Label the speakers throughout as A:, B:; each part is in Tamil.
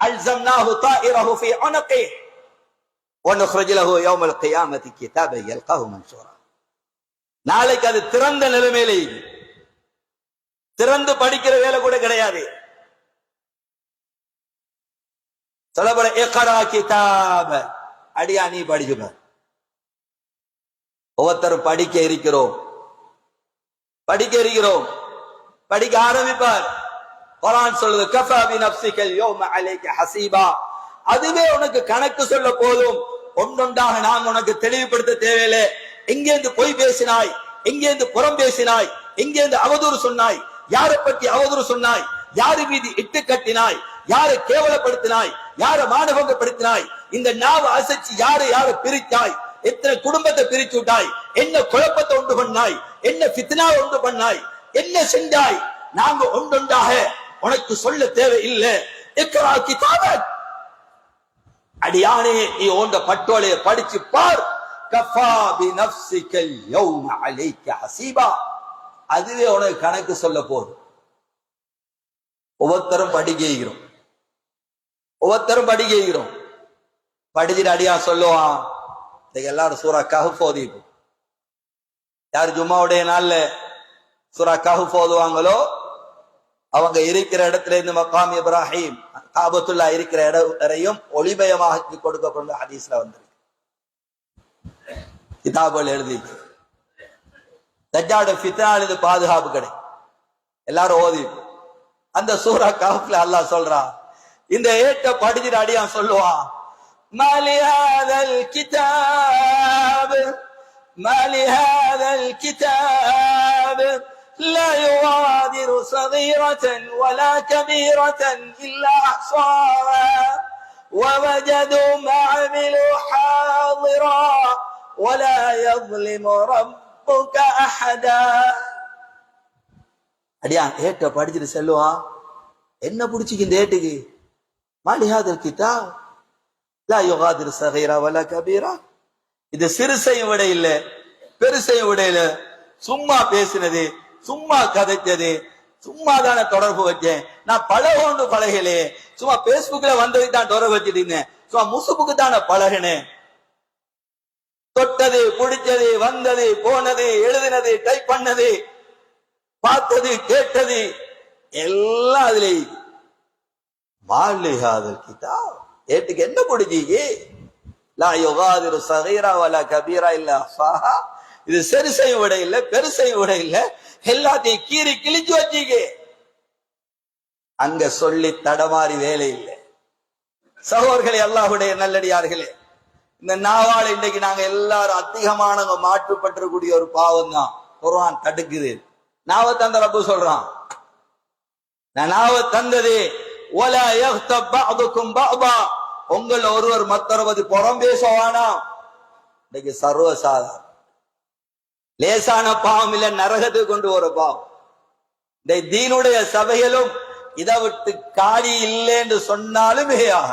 A: ألزمناه طائره في عنقه ونخرج له يوم القيامة كتابا يلقاه منشورا நாளைக்கு அது திறந்த நிலைமையில இருக்கு. திறந்து படிக்கிற வேலை கூட கிடையாது சொல்லப்பட ஏக்கரா கிதாப அடியா நீ படிச்சுக்க ஒவ்வொருத்தரும் படிக்க இருக்கிறோம் படிக்க இருக்கிறோம் படிக்க ஆரம்பிப்பார் குரான் சொல்லுது கஃபா பி யோம யௌம ஹசீபா. அதுவே உனக்கு கணக்கு சொல்ல போதும். ஒன்றொன்றாக நான் உனக்கு தெளிவுபடுத்த தேவையில்லை. எங்கேருந்து பொய் பேசினாய் எங்கேருந்து புறம் பேசினாய் எங்கேருந்து அவதூறு சொன்னாய் யாரை பற்றி அவதூறு சொன்னாய் யாரு மீது இட்டு கட்டினாய் யாரை கேவலப்படுத்தினாய் யாரை மானபங்கப்படுத்தினாய் இந்த நாவ அசைச்சு யாரை யாரை பிரித்தாய் எத்தனை குடும்பத்தை பிரிச்சு விட்டாய் என்ன குழப்பத்தை உண்டு பண்ணாய் என்ன பித்னா உண்டு பண்ணாய் என்ன செஞ்சாய் நாங்க ஒன்றொன்றாக உனக்கு சொல்ல தேவை இல்லை இக்ரா கிதாபக் அடியானே நீ ஓண்ட பட்டோலைய படிச்சு பார். கஃபா பி யௌம அலைக்க ஹசீபா. அதுவே உனக்கு கணக்கு சொல்ல போதும். ஒவ்வொருத்தரும் படிக்கிறோம் ஒவ்வொருத்தரும் படிக்கிறோம் படிச்சுட்டு அடியா சொல்லுவான். இன்னைக்கு எல்லாரும் சூறா கஹுப் ஓதிப்போம் யார் ஜும்மாவுடைய நாள்ல சூறா கஹுப் ஓதுவாங்களோ அவங்க இருக்கிற இடத்துல இருந்து மக்காம் இப்ராஹிம் காபத்துல்லா இருக்கிற இடம் வரையும் ஒளிமயமாக கொடுக்கப்படும் ஹதீஸ்ல வந்திருக்கு. கிதாபுகள் எழுதி தஜ்ஜாட ஃபித்னால் இது பாதுகாப்பு கடை. எல்லாரும் ஓதி. அந்த சூரா காஃப்ல அல்லாஹ் சொல்றான் இந்த ஏட்ட படிச்சுட்டு அடியான் சொல்லுவான் மலியாதல் ஹாதல் கிதாப் மாலி கிதாப் لا يغادر صغيرة ولا كبيرة إلا أحصاها ووجدوا ما عملوا حاضرا ولا يظلم ربك أحدا அடியான் ஏட்ட படிச்சுட்டு செல்லுவான் என்ன பிடிச்சிக்கு இந்த ஏட்டுக்கு மாலிஹாதல் கிதா லா யுகாதிர் சகைரா வலா கபீரா இது சிறுசையும் விட இல்ல பெருசையும் விட இல்ல சும்மா பேசினது சும்மா கதைச்சது சும்மா தானே தொடர்பு வச்சேன். நான் பழகொண்டு பழகலே சும்மா பேஸ்புக்ல வந்ததுக்கு தான் தொடர்பு வச்சுட்டு இருந்தேன். சும்மா முசுப்புக்கு தானே பழகினேன் தொட்டது பிடிச்சது வந்தது போனது எழுதினது டைப் பண்ணது பார்த்தது கேட்டது எல்லாம் அதுல மாலிகாதல் கிதா ஏட்டுக்கு என்ன பிடிச்சிக்கு லா யுகாதிரு சகீரா வலா கபீரா இல்ல இது இது செய்ய விட இல்ல பெருசையும் விட இல்ல. எல்லாத்தையும் கீறி கிழிச்சு வச்சீங்க அங்க சொல்லி தடமாறி வேலை இல்லை. சகோதர்களே அல்லாஹுடைய நல்லடியார்களே இந்த நாவால் இன்னைக்கு நாங்க எல்லாரும் அதிகமானவங்க மாற்றுப்பட்டிருக்கூடிய ஒரு பாவம் தான் குர்ஆன் தடுக்குது. நாவ தந்த ரப்பு சொல்றான். நான் நாவ தந்தது ஒலா யஹ்தப் பஅதுக்கும் பஅதா. உங்கள் ஒருவர் மற்றொருவது புறம் பேசுவானா இன்னைக்கு சர்வசாதாரணம். லேசான பாவம் இல்ல நரகத்துக்கு கொண்டு வர பாவம். இந்த தீனுடைய சபையிலும் இதை விட்டு காலி இல்லை என்று சொன்னாலும் மிகையாக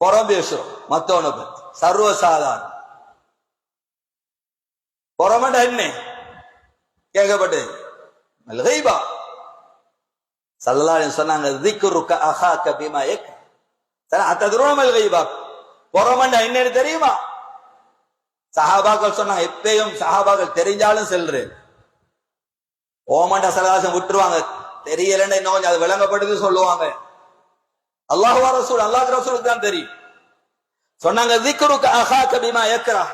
A: புறம் பேசுறோம் மத்தவனை பத்தி. சர்வசாதாரணம். புறமட என்ன? கேட்கப்பட்டது. மல்கைபா சல்லல்லாஹு சொன்னாங்க திக்ருக்க அஹா பிமா யக். சரி அத்ததுரோம் புறமண்ட என்னன்னு தெரியுமா? சஹாபாக்கள் சொன்னா எப்பயும் சஹாபாக்கள் தெரிஞ்சாலும் செல்று. ஓமண்ட சரதாசம் விட்டுருவாங்க. தெரியலன்னு இன்னும் கொஞ்சம் அது விளங்கப்படுது சொல்லுவாங்க. அல்லாஹ் ரசூல் அல்லாஹ் ரசூலுக்கு தான் தெரியும். சொன்னாங்க திக்ருக்க அஹாக்க பிமா யக்ரா.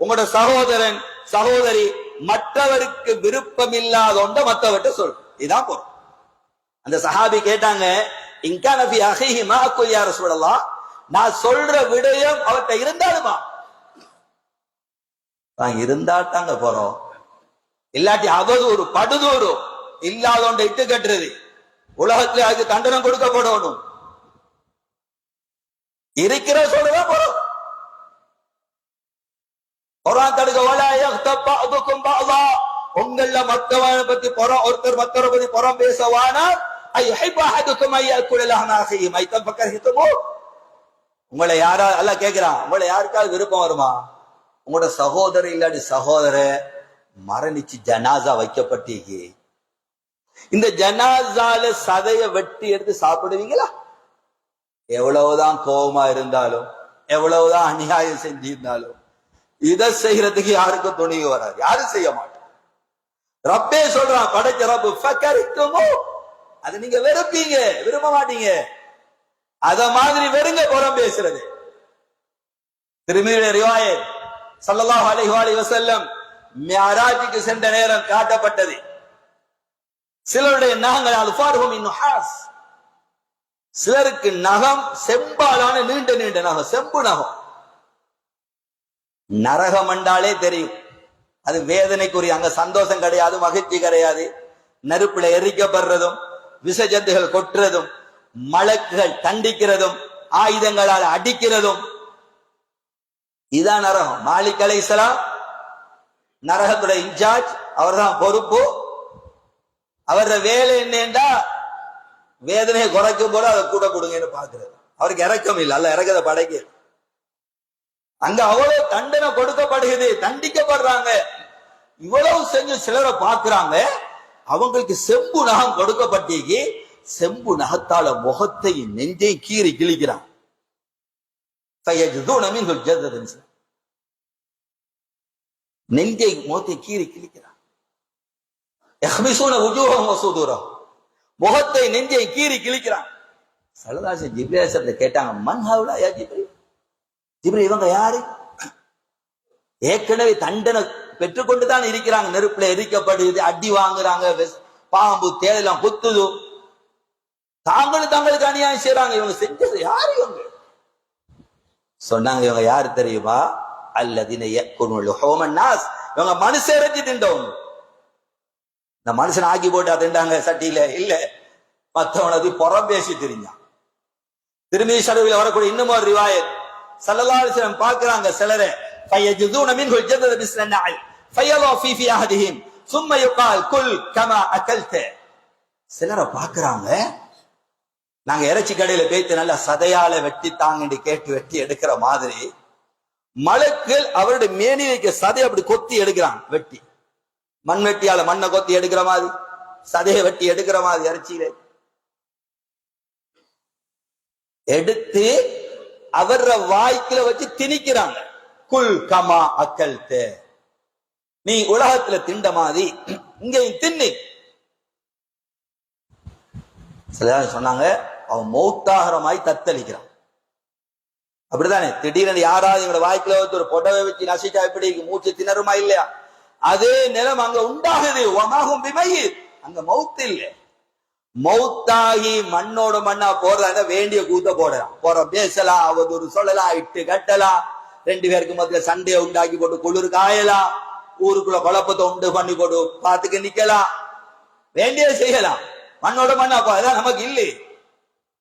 A: உங்களோட சகோதரன் சகோதரி மற்றவருக்கு விருப்பம் இல்லாத ஒன்றை மற்றவர்கிட்ட சொல். இதான் பொருள். அந்த சஹாபி கேட்டாங்க இன்கா நபி அஹிஹி மாக்கு யார சொல்லலாம் நான் சொல்ற விடயம் அவர்கிட்ட இருந்தாலுமா? நான் இருந்தா தாங்க போறோம். இல்லாட்டி அவதூறு படுதூறு இல்லாத ஒன்றை இட்டு கட்டுறது. உலகத்துல அதுக்கு தண்டனம் கொடுக்கப்படணும். இருக்கிற சொல்லதான் போறோம். குரான் தடுக்க வலா யக்தப் பஅதுக்கும் உங்கள மத்தவனை பத்தி புறம் ஒருத்தர் மத்தவரை பத்தி புறம் பேசவானா உங்களை யாரா எல்லாம் கேக்குறான். உங்களை யாருக்காவது விருப்பம் வருமா? உங்களோட சகோதரர் இல்லாட்டி சகோதர மரணிச்சு ஜனாசா வைக்கப்பட்டீங்க. இந்த ஜனாசால சதைய வெட்டி எடுத்து சாப்பிடுவீங்களா? எவ்வளவுதான் கோபமா இருந்தாலும் எவ்வளவுதான் அநியாயம் செஞ்சிருந்தாலும் இதை செய்யறதுக்கு யாருக்கும் துணிவு வராது. யாரும் செய்ய மாட்டோம் ரப்பே சொல்றான் படைச்ச ரப்பு ஃபக்கரித்துமோ. அது நீங்க வெறுப்பீங்க விரும்ப மாட்டீங்க. அத மாதிரி வெறுங்க புறம் பேசுறது. திரும்பியுடைய ரிவாயே ஸல்லல்லாஹு அலிஹாலி வசல்லம் வஸல்லம் சென்ற நேரம் காட்டப்பட்டது சிலருடைய நகங்கள் அல்ஃபாருஹும் மின் நுஹாஸ் சிலருக்கு நகம் செம்பாலான நீண்ட நீண்ட நகம் செம்பு நகம் நரகம் என்றாலே தெரியும் அது வேதனைக்குரிய அங்க சந்தோஷம் கிடையாது மகிழ்ச்சி கிடையாது நெருப்புல எரிக்கப்படுறதும் விசஜந்துகள் கொட்டுறதும் மலக்குகள் தண்டிக்கிறதும் ஆயுதங்களால் அடிக்கிறதும் இதான் நரகம். மாலிக் அலை இஸ்லாம் நரகத்துடைய இன்சார்ஜ் அவர் தான் பொறுப்பு. அவர வேலை என்னண்டா வேதனையை குறைக்கும் போல அதை கூட கொடுங்கன்னு பாக்குறது அவருக்கு இறக்கம் இல்லை. அல்ல இறக்கத படைக்கு அங்க அவ்வளவு தண்டனை கொடுக்கப்படுகிறது தண்டிக்கப்படுறாங்க. இவ்வளவு செஞ்சு சிலரை பாக்குறாங்க அவங்களுக்கு செம்பு நகம் கொடுக்கப்பட்டிக்கு செம்பு நகத்தால முகத்தையும் நெஞ்சையும் கீறி கிழிக்கிறான். நெஞ்சை முகத்தை கீறி கிழிக்கிறான் முகத்தை நெஞ்சை கீறி கிழிக்கிறான் சலதாச ஜிப்ரேசத்தை கேட்டாங்க மன் ஹவுலா யா ஜிப்ரி ஜிப்ரி இவங்க யாரு ஏற்கனவே தண்டனை பெற்றுக்கொண்டுதான் இருக்கிறாங்க நெருப்புல எரிக்கப்படுது அடி வாங்குறாங்க பாம்பு தேடலாம் குத்துது தாங்களும் தங்களுக்கு அநியாயம் செய்யறாங்க இவங்க செஞ்சது யாரு இவங்க சொன்னாங்க இவங்க யாரு தெரியுமா அல்லதின நாஸ் இவங்க மனுஷ இறைச்சி திண்டவங்க இந்த மனுஷன் ஆக்கி போட்டு அதுண்டாங்க சட்டியில இல்ல மத்தவனது புறம் பேசி தெரிஞ்சான் திரும்பி சடுவில் வரக்கூடிய இன்னும் ஒரு ரிவாயத் சல்லல்லாஹு அலைஹி வஸல்லம் பார்க்கறாங்க சிலரை فيجدون منه الجدد مثل النعل فيضع في في احدهم ثم يقال كل كما اكلت சிலரை பார்க்கறாங்க நாங்க இறைச்சி கடையில பேய்த்து நல்லா சதையால வெட்டி தாங்கன்னு கேட்டு வெட்டி எடுக்கிற மாதிரி மலக்கள் அவருடைய மேனி வைக்க சதையை அப்படி கொத்தி எடுக்கிறாங்க வெட்டி. மண் வெட்டியால மண்ணை கொத்தி எடுக்கிற மாதிரி சதையை வெட்டி எடுக்கிற மாதிரி இறைச்சியில. எடுத்து அவர வாய்க்குல வச்சு திணிக்கிறாங்க. குல் கமா அக்கல் நீ உலகத்துல திண்ட மாதிரி இங்க தின்னு. சில சொன்னாங்க அவன் மௌத்தாகிறமாய் தத்தளிக்கிறான். அப்படிதானே திடீர்னு யாராவது இவட வாய்க்குல வந்து ஒரு புடவை வச்சு நசிச்சா எப்படி? மூச்சு திணறுமா இல்லையா? அதே நிலம் அங்க உண்டாகுது. உமாகும் பிமையு அங்க மௌத்து இல்லை. மௌத்தாகி மண்ணோட மண்ணா போடுறாங்க வேண்டிய கூத்த போடலாம். போற பேசலாம் அவதூறு சொல்லலாம் இட்டு கட்டலாம் ரெண்டு பேருக்கு மத்திய சண்டையை உண்டாக்கி போட்டு குளிர் காயலாம் ஊருக்குள்ள குழப்பத்தை உண்டு பண்ணி போட்டு பாத்துக்க நிக்கலாம் வேண்டியதை செய்யலாம். மண்ணோட மண்ணா போ அதான் நமக்கு இல்லை.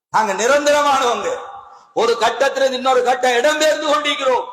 A: நாங்க நிரந்தரமானவங்க. ஒரு கட்டத்திலிருந்து இன்னொரு கட்டம் இடம்பெயர்ந்து கொண்டிருக்கிறோம்.